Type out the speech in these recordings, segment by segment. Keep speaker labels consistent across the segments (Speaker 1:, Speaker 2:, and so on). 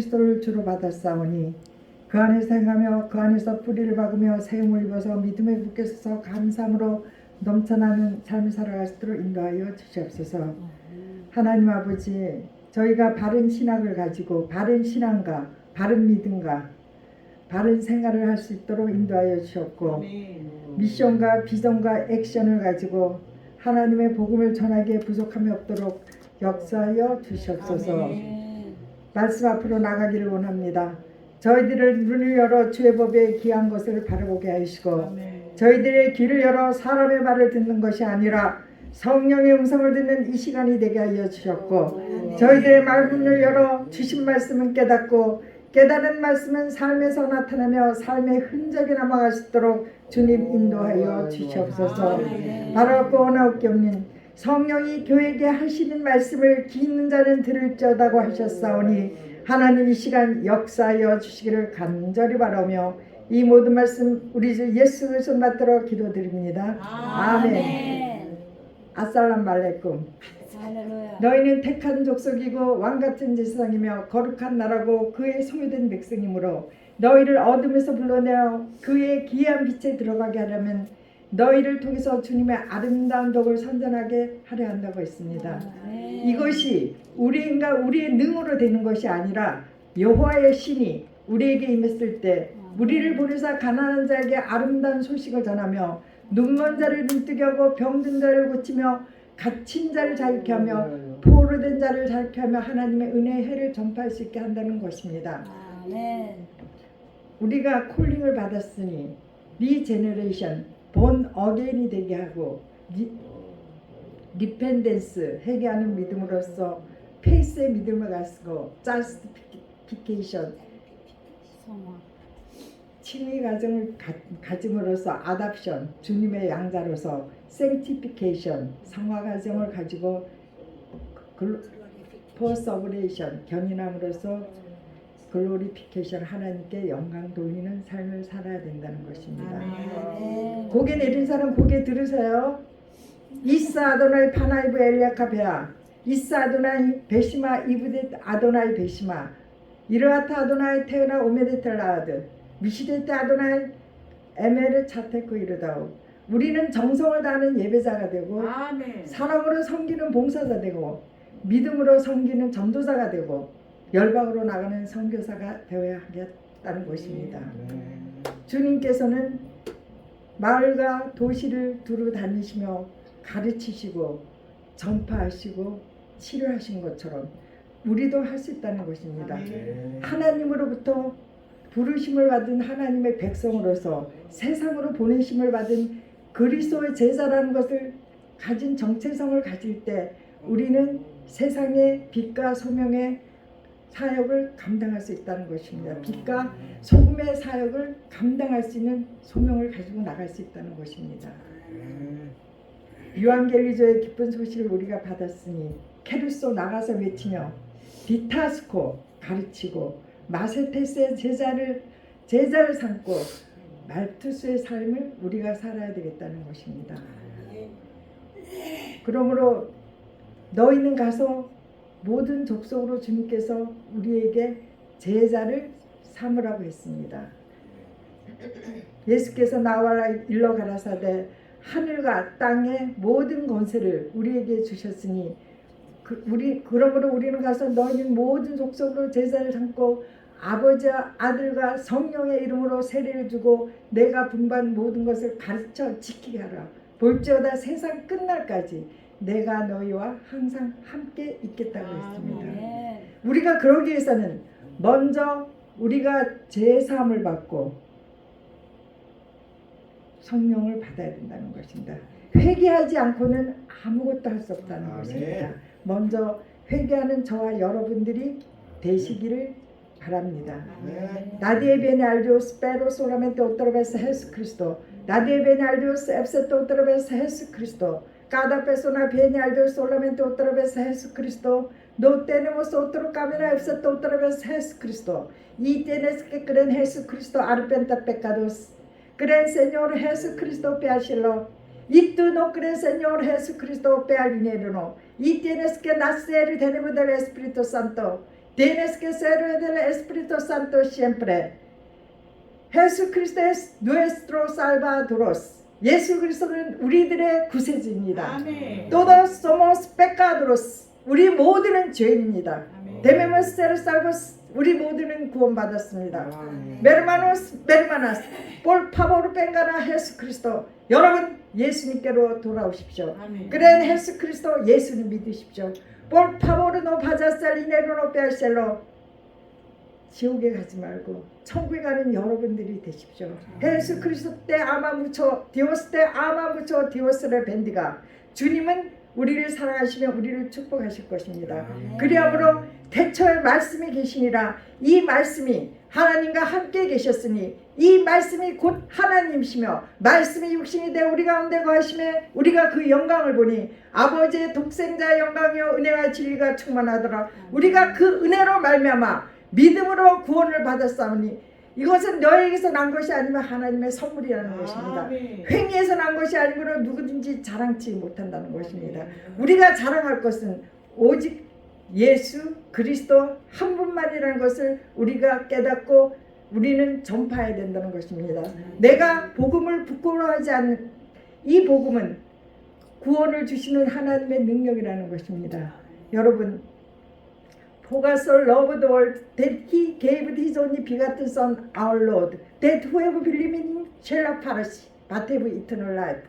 Speaker 1: 그리스도를 주로 받았사오니 그 안에서 행하며 그 안에서 뿌리를 박으며 세움을 입어서 믿음에 붙게 서서 감사함으로 넘쳐나는 삶을 살아갈 수 있도록 인도하여 주시옵소서. 하나님 아버지 저희가 바른 신학을 가지고 바른 신앙과 바른 믿음과 바른 생활을 할 수 있도록 인도하여 주셨고 미션과 비전과 액션을 가지고 하나님의 복음을 전하기에 부족함이 없도록 역사하여 주시옵소서 말씀 앞으로 나가기를 원합니다. 저희들을 눈을 열어 주의 법에 귀한 것을 바라보게 하시고 저희들의 귀를 열어 사람의 말을 듣는 것이 아니라 성령의 음성을 듣는 이 시간이 되게 하여 주셨고 저희들의 말문을 열어 주신 말씀은 깨닫고 깨달은 말씀은 삶에서 나타나며 삶의 흔적이 있도록 주님 인도하여 주시옵소서. 바로 없는 성령이 교회에게 하시는 말씀을 귀 있는 자는 들을지어다고 하셨사오니 하나님 이 시간 역사하여 주시기를 간절히 바라며 이 모든 말씀 우리 주 예수 그리스도 받들어 기도드립니다. 아멘. 아살람 말레꿈. 너희는 택한 족속이고 왕 같은 제사장이며 거룩한 나라고 그의 소유된 백성이므로 너희를 어둠에서 불러내어 그의 귀한 빛에 들어가게 하려면 너희를 통해서 주님의 아름다운 덕을 선전하게 하려 한다고 했습니다.
Speaker 2: 아멘.
Speaker 1: 이것이 우리인가 우리의 능으로 되는 것이 아니라 여호와의 신이 우리에게 임했을 때 우리를 보내사 가난한 자에게 아름다운 소식을 전하며 눈먼 자를 눈뜨게 하고 병든 자를 고치며 갇힌 자를 자유케 하며 포로된 자를 자유케 하며 하나님의 은혜의 해를 전파할 수 있게 한다는 것입니다.
Speaker 2: 아멘.
Speaker 1: 우리가 콜링을 받았으니 리제너레이션 본 어게인이 되게 하고 리, 리펜던스 회개하는 믿음으로써 페이스의 믿음을 가지고 자스티피케이션
Speaker 2: 성화.
Speaker 1: 친위 가정을 가, 가짐으로써 아답션 주님의 양자로서 생티피케이션 성화 가정을 가지고 포서브레이션 견인함으로써 글로리피케이션 하나님께 영광 돌리는 삶을 살아야 된다는 것입니다.
Speaker 2: 아멘.
Speaker 1: 고개 내린 사람 고개 들으세요. 이사 아도나이 파나이브 엘리아카 베아 이사 아도나이 베시마 이브데 아도나이 베시마 이르아타 아도나이 테으나 오메데텔라아드 미시데테 아도나이 에메르 차테코 이르다오 우리는 정성을 다하는 예배자가 되고
Speaker 3: 아멘.
Speaker 1: 사랑으로 섬기는 봉사자 되고 믿음으로 섬기는 전도사가 되고 열방으로 나가는 선교사가 되어야 하겠다는 것입니다. 주님께서는 마을과 도시를 두루 다니시며 가르치시고 전파하시고 치료하신 것처럼 우리도 할 수 있다는 것입니다. 하나님으로부터 부르심을 받은 하나님의 백성으로서 세상으로 보내심을 받은 그리스도의 제자라는 것을 가진 정체성을 가질 때 우리는 세상의 빛과 소명의 사역을 감당할 수 있다는 것입니다. 빛과 소금의 사역을 감당할 수 있는 소명을 가지고 나갈 수 있다는 것입니다. 유한겔리조의 기쁜 소식을 우리가 받았으니 케루소 나가서 외치며 비타스코 가르치고 마세테스의 제자를 제자를 삼고 말투스의 삶을 우리가 살아야 되겠다는 것입니다. 그러므로 너희는 가서 모든 족속으로 주님께서 우리에게 제자를 삼으라고 했습니다. 예수께서 나와라 일러 가라사대 하늘과 땅의 모든 권세를 우리에게 주셨으니 그, 우리 그러므로 우리는 가서 너희는 모든 족속으로 제자를 삼고 아버지와 아들과 성령의 이름으로 세례를 주고 내가 분반 모든 것을 가르쳐 지키게 하라. 볼지어다 세상 끝날까지 내가 너희와 항상 함께 있겠다고 했습니다.
Speaker 2: 아멘.
Speaker 1: 우리가 그러기 위해서는 먼저 우리가 제사함을 받고 성령을 받아야 된다는 것입니다. 회개하지 않고는 아무것도 할 수 없다는
Speaker 4: 아멘.
Speaker 1: 것입니다. 먼저 회개하는 저와 여러분들이 되시기를 바랍니다. Al Dios pero solamente otra vez Jesucristo. Nadie viene al Dios excepto otra vez Jesucristo. Cada persona viene al Dios solamente otra vez Jesucristo. No tenemos otro camino excepto otra vez Jesucristo. Y tienes que creer en Jesucristo, arrepentir pecados. Cree Señor Jesucristo, peachelo. Y tú no crees, Señor Jesucristo, pe al dinero. no. Y tienes que nacer y tenemos del Espíritu Santo. Tienes que ser del Espíritu Santo siempre. Jesucristo es nuestro Salvador. 예수 그리스도는 우리들의 구세주입니다. Todos somos pecadores. 우리 모두는 죄인입니다.
Speaker 3: 아멘.
Speaker 1: Debemos ser salvos. 우리 모두는 구원받았습니다. Hermanos, hermanas, por favor vengan a Jesucristo. 여러분 예수님께로 돌아오십시오.
Speaker 3: 아멘.
Speaker 1: 그런 예수크리스도 예수님 믿으십시오. por favor no vayas al dinero no cielo. 지옥에 가지 말고 천국에 가는 여러분들이 되십시오. 예수 그리스도 때 아마 무초 디오스 때 아마 무초 디오스를 벤디가 주님은 우리를 사랑하시며 우리를 축복하실 것입니다.
Speaker 3: 아멘.
Speaker 1: 그리함으로 대처의 말씀이 계시니라 이 말씀이 하나님과 함께 계셨으니 이 말씀이 곧 하나님이시며 말씀이 육신이 되어 우리 가운데 거하심에 우리가 그 영광을 보니 아버지의 독생자의 영광이요 은혜와 진리가 충만하더라 우리가 그 은혜로 말미암아 믿음으로 구원을 받았사오니 이것은 너에게서 난 것이 아니면 하나님의 선물이라는 것입니다.
Speaker 3: 아멘.
Speaker 1: 횡의에서 난 것이 아니므로 누구든지 자랑치 못한다는 것입니다. 우리가 자랑할 것은 오직 예수 그리스도 한 분만이라는 것을 우리가 깨닫고 우리는 전파해야 된다는 것입니다. 내가 복음을 부끄러워하지 않는 이 복음은 구원을 주시는 하나님의 능력이라는 것입니다. 여러분, So loved the world that He gave His only begotten Son, our Lord, that whoever believes in Him shall not perish, but have eternal life.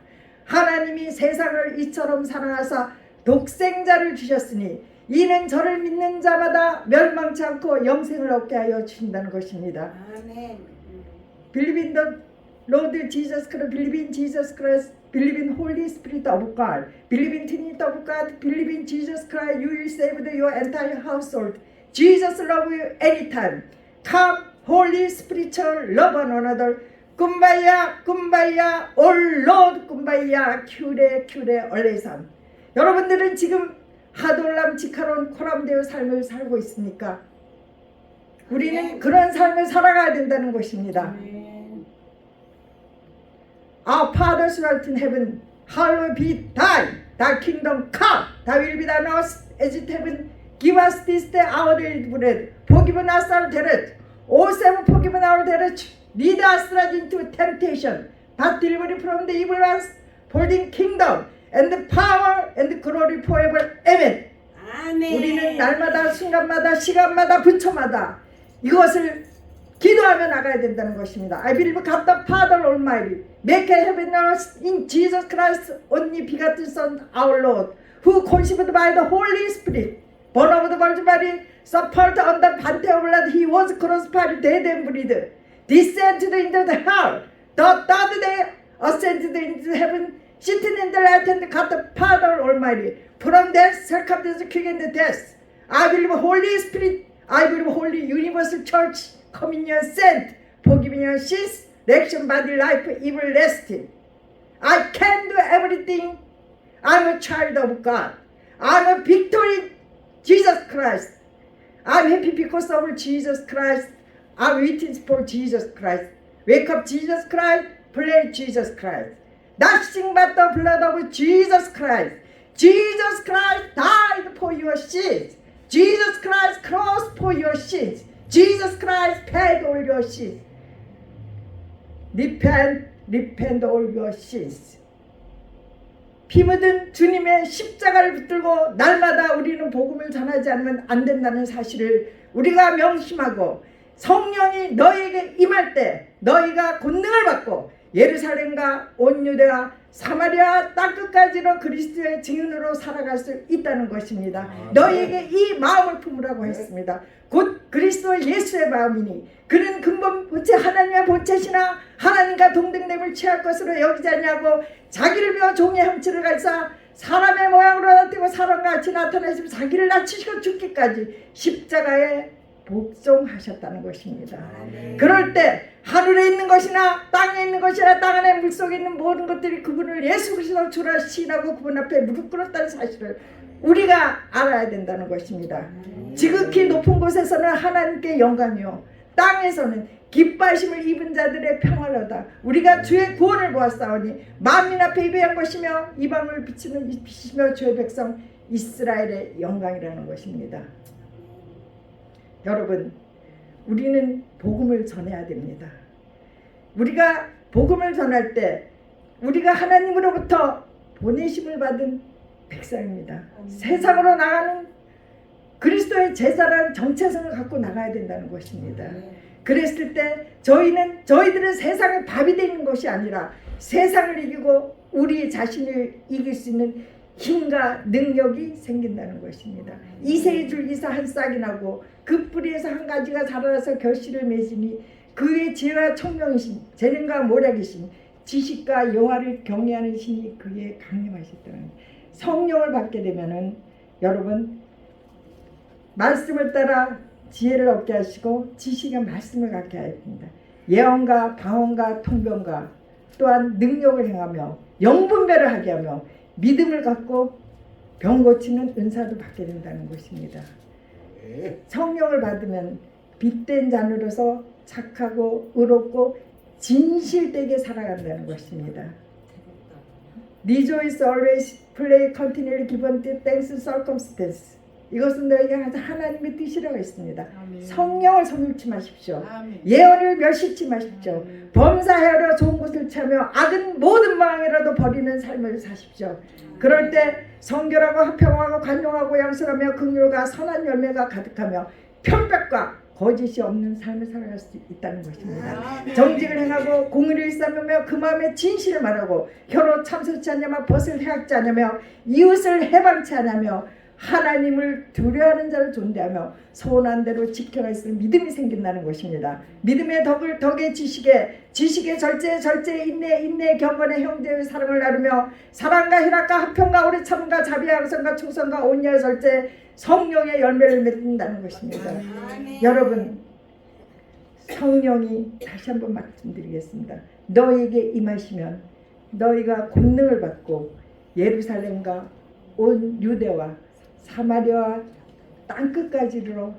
Speaker 1: 하나님이 세상을 이처럼 사랑하사 독생자를 주셨으니 이는 저를 믿는 자마다 멸망치 않고 영생을 얻게 하여 주신다는 것입니다.
Speaker 3: 아멘.
Speaker 1: Believe in the Lord Jesus Christ, believe in Jesus Christ, believe in Holy Spirit of God, believe in Trinity of God, believe in Jesus Christ, you will save your entire household. Jesus love you anytime. Come, Holy Spiritual, love one another. 굼바야, all Lord, 굼바야, 큐레, 큐레, 얼레삼. 여러분들은 지금 하돌람, 지카론, 코람데오 삶을 살고 있습니까? 우리는 그런 삶을 살아가야 된다는 것입니다. Our Father who art in heaven, hallowed be thy, thy kingdom come, thy will be done on us as it heaven. Give us this day our daily bread. Forgive us our debt. Also forgive our debt. Lead us not into temptation, but deliver us from the evil ones. For the kingdom and the power and the glory forever. Amen.
Speaker 3: 아멘.
Speaker 1: 우리는 날마다 순간마다 시간마다 부처마다 이것을 기도하며 나가야 된다는 것입니다. I believe God the Father Almighty, make heaven and earth in Jesus Christ, only begotten Son, our Lord, who conceived by the Holy Spirit, born of the Virgin Mary, suffered under Pontius Pilate, he was crucified, dead and buried, descended into the hell, the third day ascended into heaven, sitting in the right hand of God the Father Almighty, from death, circumcised, quickened death. I believe Holy Spirit, I believe Holy Universal Church, communion saint, forgiving sins, resurrection body life, everlasting. I can do everything. I'm a child of God. I'm a victory, Jesus Christ. I'm happy because of Jesus Christ. I'm waiting for Jesus Christ. Wake up, Jesus Christ. Pray, Jesus Christ. Nothing but the blood of Jesus Christ. Jesus Christ died for your sins. Jesus Christ crossed for your sins. Jesus Christ paid all your sins. Repent, repent all your sins. 피 묻은 주님의 십자가를 붙들고 날마다 우리는 복음을 전하지 않으면 안 된다는 사실을 우리가 명심하고 성령이 너에게 임할 때 너희가 권능을 받고 예루살렘과 온 유대와 사마리아 땅 끝까지로 그리스도의 증인으로 살아갈 수 있다는 것입니다. 너희에게 이 마음을 품으라고 했습니다. 곧 그리스도 예수의 마음이니 그는 근본 본체 하나님의 본체시나 하나님과 동등됨을 취할 것으로 여기지 않냐고 자기를 비워 종의 형체를 가지사 사람의 모양으로 나타내고 사람같이 나타내시고 자기를 낮추시고 죽기까지 십자가에 복종하셨다는 것입니다. 그럴 때 하늘에 있는 것이나 땅에 있는 것이나 땅 안에 물속에 있는 모든 것들이 그분을 예수 그리스도 주라 시인하고 그분 앞에 무릎 꿇었다는 사실을 우리가 알아야 된다는 것입니다. 지극히 높은 곳에서는 하나님께 영광이요 땅에서는 기뻐하심을 입은 자들의 평화로다. 우리가 주의 구원을 보았사오니 만민 앞에 예배한 것이며 이방을 이 빛이며 주의 백성 이스라엘의 영광이라는 것입니다. 여러분 우리는 복음을 전해야 됩니다. 우리가 복음을 전할 때 우리가 하나님으로부터 보내심을 받은 백성입니다. 세상으로 나가는 그리스도의 제사라는 정체성을 갖고 나가야 된다는 것입니다. 그랬을 때 저희는 저희들은 세상의 밥이 되는 것이 아니라 세상을 이기고 우리 자신을 이길 수 있는 힘과 능력이 생긴다는 것입니다. 이세의 줄기서 한 싹이 나고 그 뿌리에서 한 가지가 자라나서 결실을 맺으니 그의 지혜와 총명이신 재능과 모략이신 지식과 여호와를 경외하는 신이 그의 강림하셨다는 성령을 받게 되면은 여러분 말씀을 따라 지혜를 얻게 하시고 지식의 말씀을 갖게 하십니다. 예언과 방언과 통변과 또한 능력을 행하며 영분별을 하게 하며 믿음을 갖고 병 고치는 은사도 받게 된다는 것입니다. 성령을 받으면 빛된 자녀로서 착하고 의롭고 진실되게 살아간다는 것입니다. Rejoice always, pray continually, give unto thanks circumstance. 이것은 너희가 항상 하나님의 뜻이라고 했습니다. 성령을 섬기지 마십시오. 예언을 멸시치 마십시오. 범사하여 좋은 것을 차며 악은 모든 망이라도 버리는 삶을 사십시오. 그럴 때 성결하고 화평하고 관용하고 양선하며 긍휼과 선한 열매가 가득하며 편백과 거짓이 없는 삶을 살아갈 수 있다는 것입니다. 정직을 행하고 공의를 일삼으며 그 마음에 진실을 말하고 혀로 참소치 않냐며 벗을 해악지 않냐며 이웃을 해방치 않냐며 하나님을 두려워하는 자를 존대하며 소원한 대로 지켜갈 수 있는 믿음이 생긴다는 것입니다. 믿음의 덕을 덕의 지식에 지식의 절제 절제 인내 인내 경건의 형제의 사랑을 나누며 사랑과 희락과 합평과 오래 참과 자비와 양성과 충성과 온유와 절제 성령의 열매를 맺는다는 것입니다. 여러분 성령이 다시 한번 말씀드리겠습니다. 너에게 임하시면 너희가 권능을 받고 예루살렘과 온 유대와 사마리아와 땅 끝까지로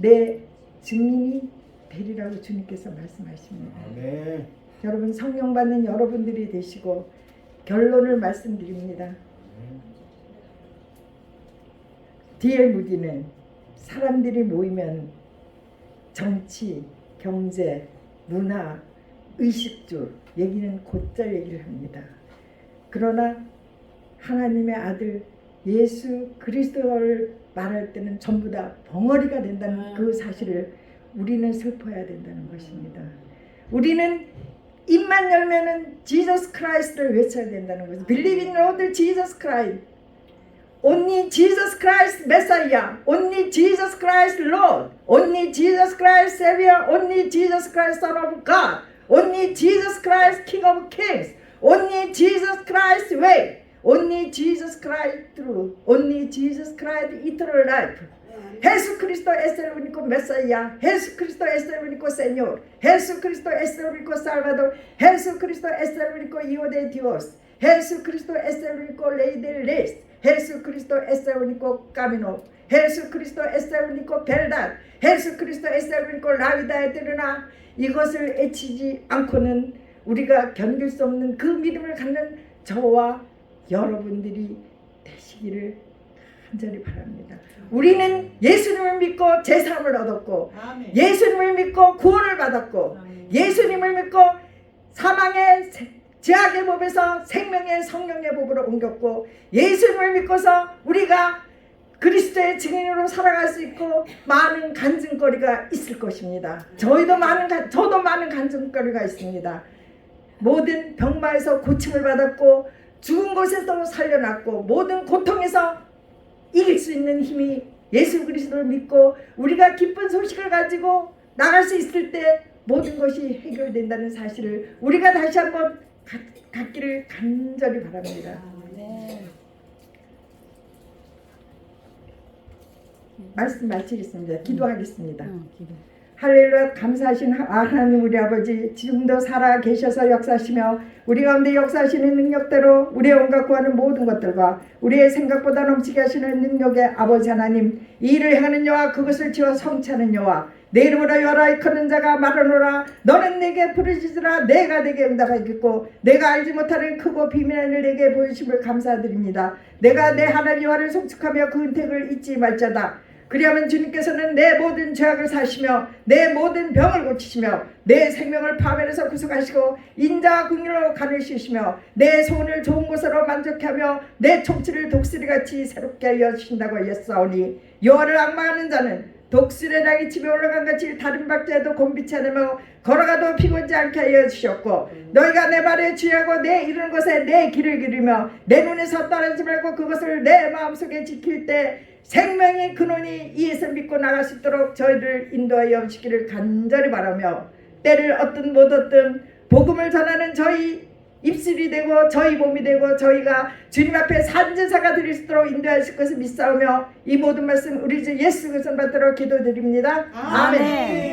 Speaker 1: 내 증인이 되리라고 주님께서 말씀하십니다.
Speaker 3: 아멘.
Speaker 1: 여러분 성령 받는 여러분들이 되시고 결론을 말씀드립니다. D.L. 무디는 사람들이 모이면 정치, 경제, 문화, 의식주 얘기는 곧잘 얘기를 합니다. 그러나 하나님의 아들 예수 그리스도를 말할 때는 전부 다 벙어리가 된다는 그 사실을 우리는 슬퍼해야 된다는 것입니다. 우리는 입만 열면은 지저스 크라이스트를 외쳐야 된다는 것을 Believe in Lord Jesus Christ. Only Jesus Christ Messiah. Only Jesus Christ Lord. Only Jesus Christ Savior. Only Jesus Christ Son of God. Only Jesus Christ King of Kings. Only Jesus Christ Way. Only Jesus Christ Truth. Only Jesus Christ Eternal Life. Jesús Cristo es el único Mesías. Jesucristo es el único Señor. Jesucristo es el único Salvador. Jesucristo es el único Hijo de Dios. Jesucristo es el único Ley de leyes. Jesucristo es el único camino. Jesucristo es el único verdad. Jesucristo es el único la vida eterna. 이것을 애치지 않고는 우리가 견딜 수 없는 그 믿음을 갖는 저와 여러분들이 되시기를 간절히 바랍니다. 우리는 예수님을 믿고 제사함을 얻었고 예수님을 믿고 구원을 받았고 예수님을 믿고 사망의 세- 제약의 법에서 생명의 성령의 법으로 옮겼고 예수님을 믿고서 우리가 그리스도의 증인으로 살아갈 수 있고 많은 간증거리가 있을 것입니다. 저희도 많은 간- 저도 많은 간증거리가 있습니다. 모든 병마에서 고침을 받았고 죽은 곳에서 살려났고 모든 고통에서 이길 수 있는 힘이 예수 그리스도를 믿고 우리가 기쁜 소식을 가지고 나갈 수 있을 때 모든 것이 해결된다는 사실을 우리가 다시 한번 갖- 갖기를 간절히 바랍니다. 말씀 마치겠습니다. 기도하겠습니다.
Speaker 2: 응, 기도.
Speaker 1: 할렐루야 감사하신 하- 하나님 우리 아버지 지금도 살아 계셔서 역사하시며 우리 가운데 역사하시는 능력대로 우리의 온갖 구하는 모든 것들과 우리의 생각보다 넘치게 하시는 능력의 아버지 하나님 이 일을 행하는 여와 그것을 지어 성취하는 여와 내 이름으로 여라 이끄는 자가 말하노라. 너는 내게 부르짖으라. 내가 내게 응답하겠고 내가 알지 못하는 크고 비밀한 일을 내게 보이심을 감사드립니다. 내가 내 하나님 여와를 송축하며 그 은택을 잊지 말자다 그리하면 주님께서는 내 모든 죄악을 사시며 내 모든 병을 고치시며 내 생명을 파멸해서 구속하시고 인자와 국률로 씌우시며 내 소원을 좋은 것으로 만족하며 내 총치를 독수리같이 새롭게 하여 주신다고 하였사오니 여호와를 악마하는 자는 독수리의 낙이 집에 올라간 같이 다른 박자에도 곤비치 않으며 걸어가도 피곤지 않게 하여 주셨고 너희가 내 말에 주의하고 내 이르는 것에 내 길을 기르며 내 눈에서 떠나지 말고 그것을 내 마음속에 지킬 때 생명의 근원이 이에서 믿고 나갈 수 있도록 저희를 인도하여 주기를 간절히 바라며 때를 얻든 못 얻든 복음을 전하는 저희 입술이 되고 저희 몸이 되고 저희가 주님 앞에 산제사가 드릴 수 있도록 인도하실 것을 믿사오며 이 모든 말씀 우리 주 예수 그리스도 받들어 기도드립니다.
Speaker 2: 아멘.